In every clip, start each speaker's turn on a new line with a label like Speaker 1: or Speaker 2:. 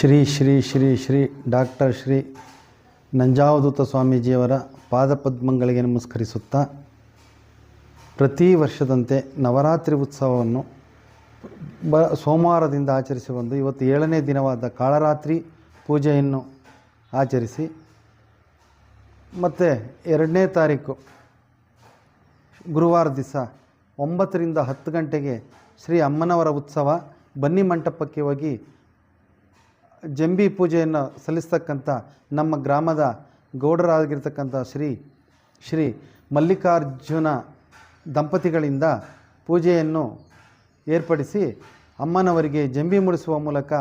Speaker 1: Shri Shri Shri Shri doctor Shri Nanjavadhoota ಸ್ವಾಮೀಜಿಯವರ ಪಾದಪದ್ಮಗಳಿಗೆ ನಮಸ್ಕರಿಸುತ್ತಾ ಪ್ರತಿ ವರ್ಷದಂತೆ ನವರಾತ್ರಿ ಉತ್ಸವವನ್ನು ಬ ಸೋಮವಾರದಿಂದ ಆಚರಿಸಿ ಬಂದು ಇವತ್ತು ಏಳನೇ ದಿನವಾದ ಕಾಳರಾತ್ರಿ ಪೂಜೆಯನ್ನು ಆಚರಿಸಿ ಮತ್ತು ಎರಡನೇ ತಾರೀಕು ಗುರುವಾರ ದಿವಸ ಒಂಬತ್ತರಿಂದ ಹತ್ತು ಗಂಟೆಗೆ ಶ್ರೀ ಅಮ್ಮನವರ ಉತ್ಸವ ಬನ್ನಿ ಮಂಟಪಕ್ಕೆ ಹೋಗಿ ಜಂಬಿ ಪೂಜೆಯನ್ನು ಸಲ್ಲಿಸ್ತಕ್ಕಂಥ ನಮ್ಮ ಗ್ರಾಮದ ಗೌಡರಾಗಿರ್ತಕ್ಕಂಥ ಶ್ರೀ ಶ್ರೀ ಮಲ್ಲಿಕಾರ್ಜುನ ದಂಪತಿಗಳಿಂದ ಪೂಜೆಯನ್ನು ಏರ್ಪಡಿಸಿ ಅಮ್ಮನವರಿಗೆ ಜಂಬಿ ಮುಡಿಸುವ ಮೂಲಕ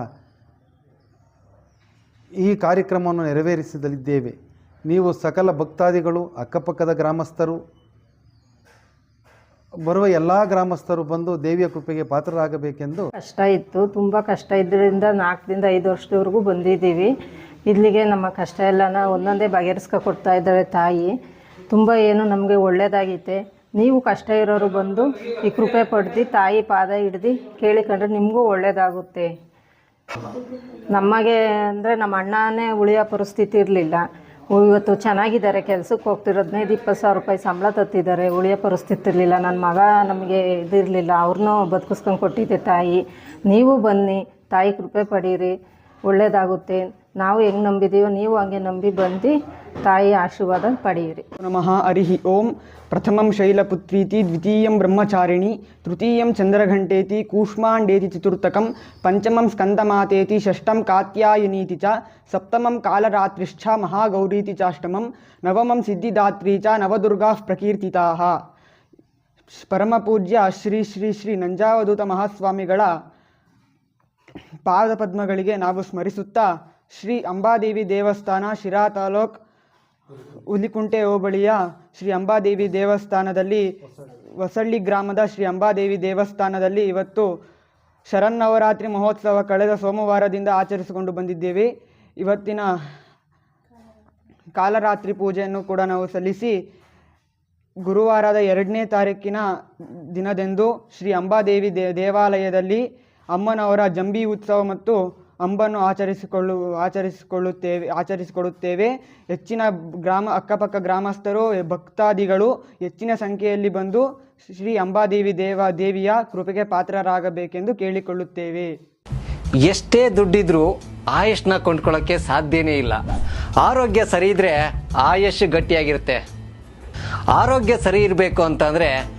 Speaker 1: ಈ ಕಾರ್ಯಕ್ರಮವನ್ನು ನೆರವೇರಿಸಲಿದ್ದೇವೆ ನೀವು ಸಕಲ ಭಕ್ತಾದಿಗಳು, ಅಕ್ಕಪಕ್ಕದ ಗ್ರಾಮಸ್ಥರು ಬರುವ ಎಲ್ಲ ಗ್ರಾಮಸ್ಥರು ಬಂದು ದೇವಿಯ ಕೃಪೆಗೆ ಪಾತ್ರರಾಗಬೇಕೆಂದು
Speaker 2: ಕಷ್ಟ ಇತ್ತು. ತುಂಬ ಕಷ್ಟ ಇದ್ದರಿಂದ ನಾಲ್ಕರಿಂದ ಐದು ವರ್ಷದವರೆಗೂ ಬಂದಿದ್ದೀವಿ. ಇಲ್ಲಿಗೆ ನಮ್ಮ ಕಷ್ಟ ಎಲ್ಲನ ಒಂದೊಂದೇ ಬಗೆಹರಿಸ್ಕೊ ಕೊಡ್ತಾ ಇದ್ದಾರೆ ತಾಯಿ. ತುಂಬ ಏನು ನಮಗೆ ಒಳ್ಳೆಯದಾಗೈತೆ ನೀವು ಕಷ್ಟ ಇರೋರು ಬಂದು ಈ ಕೃಪೆ ಪಡೆದು ತಾಯಿ ಪಾದ ಹಿಡ್ದು ಕೇಳಿಕೊಂಡ್ರೆ ನಿಮಗೂ ಒಳ್ಳೆಯದಾಗುತ್ತೆ ನಮಗೆ ಅಂದರೆ ನಮ್ಮ ಅಣ್ಣನೇ ಉಳಿಯೋ ಪರಿಸ್ಥಿತಿ ಇರಲಿಲ್ಲ. ಇವತ್ತು ಚೆನ್ನಾಗಿದ್ದಾರೆ. ಕೆಲ್ಸಕ್ಕೆ ಹೋಗ್ತಿರೋ ಹದಿನೈದು ಇಪ್ಪತ್ತು ಸಾವಿರ ರೂಪಾಯಿ ಸಂಬಳ ತತ್ತಿದ್ದಾರೆ. ಉಳಿಯೋ ಪರಿಸ್ಥಿತಿ ಇರಲಿಲ್ಲ ನನ್ನ ಮಗ ನಮಗೆ ಇದಿರಲಿಲ್ಲ. ಅವ್ರನ್ನೂ ಬದುಕಿಸ್ಕೊಂಡು ಕೊಟ್ಟಿದ್ದೆ ತಾಯಿ. ನೀವು ಬನ್ನಿ. ತಾಯಿ ಕೃಪೆ ಪಡೀರಿ. ಒಳ್ಳೆಯದಾಗುತ್ತೆ ನಾವು ಹೆಂಗೆ ನಂಬಿದ್ದೀವೋ ನೀವು ಹಂಗೆ ನಂಬಿ ಬಂದು ತಾಯಿ ಆಶೀರ್ವಾದ ಪಡೆಯಿರಿ.
Speaker 3: ನಮಃ ಹರಿಹಿ. ಓಂ ಪ್ರಥಮಂ ಶೈಲಪುತ್ರೀತಿ, ದ್ವಿತೀಯಂ ಬ್ರಹ್ಮಚಾರಿಣಿ, ತೃತೀಯಂ ಚಂದ್ರಘಂಟೇತಿ, ಕೂಷ್ಮಾಂಡೇತಿ ಚತುರ್ಥಕಂ, ಪಂಚಮಂ ಸ್ಕಂದಮಾತೇತಿ, ಷಷ್ಠಂ ಕಾತ್ಯಾಯನೀತಿ ಚ, ಸಪ್ತಮಂ ಕಾಲರಾತ್ರಿಶ್ಚ, ಮಹಾಗೌರೀತಿ ಚಾಷ್ಟಮಂ, ನವಮಂ ಸಿದ್ಧಿದಾತ್ರಿ ಚ, ನವದುರ್ಗಾ ಪ್ರಕೀರ್ತಿತಾಃ. ಪರಮಪೂಜ್ಯ ಶ್ರೀ ಶ್ರೀ ಶ್ರೀ ನಂಜಾವಧೂತ ಮಹಾಸ್ವಾಮಿಗಳ ಪಾದಪದ್ಮಗಳಿಗೆ ನಾವು ಸ್ಮರಿಸುತ್ತಾ ಶ್ರೀ ಅಂಬಾದೇವಿ ದೇವಸ್ಥಾನ, ಶಿರಾ ತಾಲೂಕ್, ಹುಲಿಕುಂಟೆ ಹೋಬಳಿಯ ಶ್ರೀ ಅಂಬಾದೇವಿ ದೇವಸ್ಥಾನದಲ್ಲಿ, ಹೊಸಳ್ಳಿ ಗ್ರಾಮದ ಶ್ರೀ ಅಂಬಾದೇವಿ ದೇವಸ್ಥಾನದಲ್ಲಿ ಇವತ್ತು ಶರನ್ನವರಾತ್ರಿ ಮಹೋತ್ಸವ ಕಳೆದ ಸೋಮವಾರದಿಂದ ಆಚರಿಸಿಕೊಂಡು ಬಂದಿದ್ದೇವೆ. ಇವತ್ತಿನ ಕಾಲರಾತ್ರಿ ಪೂಜೆಯನ್ನು ಕೂಡ ನಾವು ಸಲ್ಲಿಸಿ ಗುರುವಾರದ ಎರಡನೇ ತಾರೀಕಿನ ದಿನದಂದು ಶ್ರೀ ಅಂಬಾದೇವಿ ದೇ, ದೇವಾಲಯದಲ್ಲಿ ಅಮ್ಮನವರ ಜಂಬಿ ಉತ್ಸವ ಮತ್ತು ಅಂಬನ್ನು ಆಚರಿಸಿಕೊಳ್ಳು, ಆಚರಿಸಿಕೊಳ್ಳುತ್ತೇವೆ ಆಚರಿಸಿಕೊಳ್ಳುತ್ತೇವೆ ಹೆಚ್ಚಿನ ಗ್ರಾಮ, ಅಕ್ಕಪಕ್ಕ ಗ್ರಾಮಸ್ಥರು, ಭಕ್ತಾದಿಗಳು ಹೆಚ್ಚಿನ ಸಂಖ್ಯೆಯಲ್ಲಿ ಬಂದು ಶ್ರೀ ಅಂಬಾದೇವಿ ದೇವ, ದೇವಿಯ ಕೃಪೆಗೆ ಪಾತ್ರರಾಗಬೇಕೆಂದು ಕೇಳಿಕೊಳ್ಳುತ್ತೇವೆ.
Speaker 4: ಎಷ್ಟೇ ದುಡ್ಡಿದ್ರೂ ಆಯುಷ್ನ ಕೊಂಡ್ಕೊಳ್ಳೋಕ್ಕೆ ಸಾಧ್ಯನೇ ಇಲ್ಲ. ಆರೋಗ್ಯ ಸರಿ ಇದ್ರೆ ಆಯುಷ್ ಗಟ್ಟಿಯಾಗಿರುತ್ತೆ. ಆರೋಗ್ಯ ಸರಿ ಇರಬೇಕು ಅಂತಂದ್ರೆ